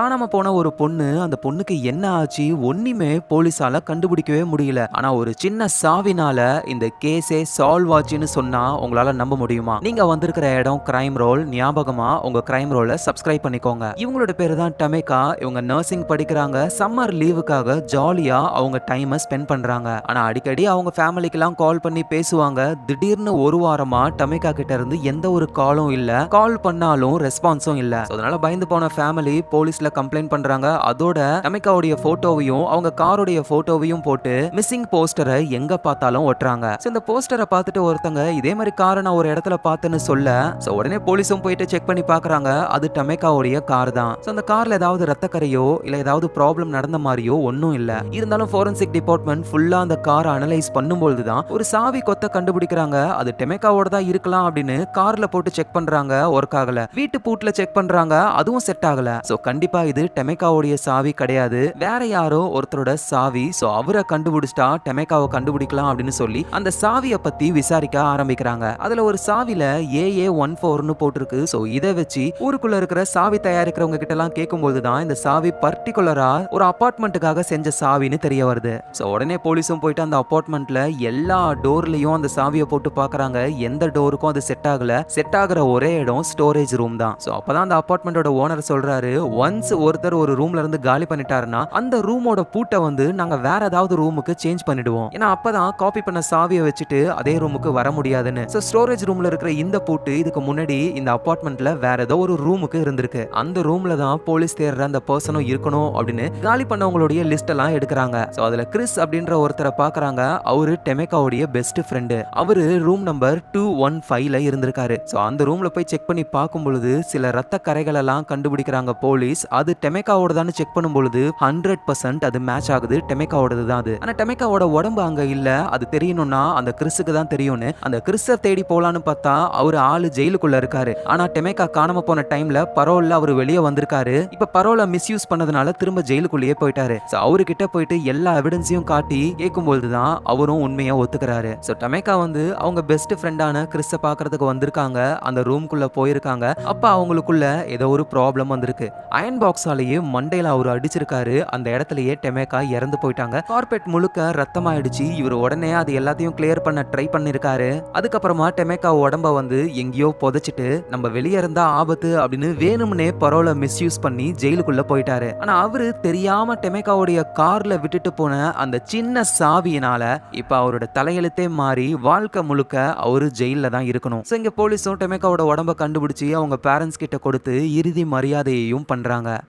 காணாம போன ஒரு பொண்ணு அந்த பொண்ணுக்கு என்ன ஆச்சு ஒண்ணுமே போலீஸால கண்டுபிடிக்கவே முடியல. ஆனா ஒரு சின்ன சாவினால இந்த கேஸே சால்வ் ஆச்சுன்னு சொன்னா உங்களால நம்ப முடியுமா? நீங்க வந்திருக்கிற இடம் கிரைம் ரோல் ஞாபகமா? உங்க கிரைம் ரோல சப்ஸ்கிரைப் பண்ணிக்கோங்க. இவங்களோட பேரு தான் டமேகா. இவங்க நர்சிங் படிக்கிறாங்க. சம்மர் லீவுக்காக ஜாலியா அவங்க டைமை ஸ்பெண்ட் பண்றாங்க. ஆனா அடிக்கடி அவங்க ஃபேமிலிக்கெல்லாம் கால் பண்ணி பேசுவாங்க. திடீர்னு ஒரு வாரமா டமேகா கிட்ட இருந்து எந்த ஒரு காலும் இல்ல. கால் பண்ணாலும் ரெஸ்பான்ஸும் இல்ல. அதனால பயந்து போன ஃபேமிலி போலீஸ்ல கம்ப்ளைண்ட் பண்றாங்க. அதோட டமேகாவுடைய போட்டோவையும் அவங்க காருடைய போட்டோவையும் போட்டு மிஸ்ஸிங் போஸ்டரை எங்க பார்த்தாலும் ஒட்டுறாங்க. இந்த போஸ்டரை பார்த்துட்டு ஒருத்தங்க இதே மாதிரி காரை நான் ஒரு இடத்துல பார்த்தேன்னு சொல்ல உடனே போலீஸும் போயிட்டு செக் பண்ணி பாக்குறாங்க அது டமேக்காவுடைய கார் தான். சோ அந்த கார்ல ஏதாவது ரத்தக்கரையோ இல்ல ஏதாவது ப்ராப்ளம் நடந்த மாதிரியோ ஒன்னும் இல்ல. இருந்தாலும் போரன்சிக் டிபார்ட்மெண்ட் ஃபுல்லா அந்த காரை அனலைஸ் பண்ணும்போது தான் ஒரு சாவி கொத்த கண்டுபிடிக்கிறாங்க. அது டெமேக்காவோட தான் இருக்கலாம் அப்படின்னு கார்ல போட்டு செக் பண்றாங்க ஒர்க் ஆகல. வீட்டு பூட்ல செக் பண்றாங்க அதுவும் செட் ஆகல. சோ கண்டிப்பா இது டெமேக்காவுடைய சாவி கிடையாது. வேற யாரோ ஒருத்தரோட சாவி சோ அவரை கண்டுபிடிச்சிட்டா டெமேக்காவை கண்டுபிடிக்கலாம் அப்படின்னு சொல்லி அந்த சாவியை பத்தி விசாரிக்க ஆரம்பிக்கிறாங்க. அதுல ஒரு சாவில ஏஏ ஒன் ஃபோர்னு போட்டிருக்கு. சோ இதை வச்சு ஊருக்குள்ள இருக்கிற சாவி தயாரிக்கிறவங்க கிட்ட எல்லாம் கேட்கும்போது தான் இந்த சாவி பர்டிகுலரா ஒரு அப்பார்ட்மெண்ட்டுக்காக செஞ்ச சாவின்னு தெரிய வருது. சோ உடனே போலீஸும் போயிட்டு அந்த அப்பார்ட்மெண்ட்ல எல்லா டோர்லயும் அந்த சாவியை போட்டு பாக்குறாங்க எந்த டோருக்கும் அது செட் ஆகல. செட் ஆகுற ஒரே இடம் ஸ்டோரேஜ் ரூம் தான். சோ அப்பதான் அந்த அபார்ட்மெண்டோட ஓனர் சொல்றாரு ஒன் ஒன்ஸ் ஒருத்தர் ஒரு ரூம்ல இருந்து காலி பண்ணிட்டாருன்னா அந்த ரூமோட பூட்டை வந்து நாங்க வேற ஏதாவது ரூமுக்கு சேஞ்ச் பண்ணிடுவோம். ஏன்னா அப்பதான் காப்பி பண்ண சாவியை வச்சுட்டு அதே ரூமுக்கு வர முடியாதுன்னு. ஸோ ஸ்டோரேஜ் ரூம்ல இருக்கிற இந்த பூட்டு இதுக்கு முன்னாடி இந்த அப்பார்ட்மெண்ட்ல வேற ஏதோ ஒரு ரூமுக்கு இருந்திருக்கு. அந்த ரூம்ல தான் போலீஸ் தேடுற அந்த பர்சனும் இருக்கணும் அப்படின்னு காலி பண்ணவங்களுடைய லிஸ்ட் எல்லாம் எடுக்கிறாங்க. சோ அதுல கிறிஸ் அப்படின்ற ஒருத்தரை பாக்குறாங்க அவரு டெமேக்காவுடைய பெஸ்ட் ஃப்ரெண்டு அவரு ரூம் நம்பர் டூ ஒன் ஃபைவ்ல இருந்திருக்காரு. சோ அந்த ரூம்ல போய் செக் பண்ணி பார்க்கும் பொழுது சில ரத்த கரைகள் எல்லாம் கண்டுபிடிக்கிறாங்க போலீஸ் அது டெமேக்காவோட தான் செக் பண்ணும் பொழுது ஹண்ட்ரட் பர்சன்ட் அது மேட்ச் ஆகுது. டெமேக்காவோடது தான் அது. ஆனா டெமேக்காவோட உடம்பு அங்க இல்ல. அது தெரியணும்னா அந்த கிறிஸுக்கு தான் தெரியும்னு. அந்த கிறிஸ்த தேடி போலான்னு பார்த்தா அவர் ஆளு ஜெயிலுக்குள்ள இருக்காரு. ஆனா டெமேக்கா காணாம போன டைம்ல பரோல்ல அவர் வெளியே வந்திருக்காரு. இப்ப பரோலை மிஸ்யூஸ் பண்ணதுனால திரும்ப ஜெயிலுக்குள்ளேயே போயிட்டாரு. சோ அவர்கிட்ட போயிட்டு எல்லா எவிடன்ஸையும் காட்டி கேட்கும்போது தான் அவரும் உண்மையை ஒத்துக்கிறாரு. சோ டமேக்கா வந்து அவங்க பெஸ்ட் ஃப்ரெண்டான கிறிஸ்த பாக்குறதுக்கு வந்திருக்காங்க. அந்த ரூம்குள்ள போயிருக்காங்க. அப்ப அவங்களுக்குள்ள ஏதோ ஒரு ப்ராப்ளம் வந்திருக்கு. அயன் பாக்ஸாலேயே மண்டையில அவர் அடிச்சிருக்காரு. அந்த இடத்துலயே டெமேக்கா இறந்து போயிட்டாங்க. கார்பெட் முழுக்க ரத்தமாயிடுச்சு. இவர் உடனே அது எல்லாத்தையும் கிளியர் பண்ண ட்ரை பண்ணிருக்காரு. அதுக்கப்புறமா டெமேக்கா உடம்ப வந்து எங்கேயோ புதைச்சிட்டு நம்ம வெளியே இருந்தா ஆபத்து அப்படின்னு வேணும்னே பரோல மிஸ்யூஸ் பண்ணி ஜெயிலுக்குள்ள போயிட்டாரு. ஆனா அவரு தெரியாம டெமேக்காவுடைய கார்ல விட்டுட்டு போன அந்த சின்ன சாவியினால இப்ப அவரோட தலையெழுத்தே மாறி வாழ்க்கை முழுக்க அவரு ஜெயில தான் இருக்கணும். இங்க போலீஸும் டெமேக்காவோட உடம்ப கண்டுபிடிச்சு அவங்க பேரண்ட்ஸ் கிட்ட கொடுத்து இறுதி மரியாதையையும் பண்றாங்க.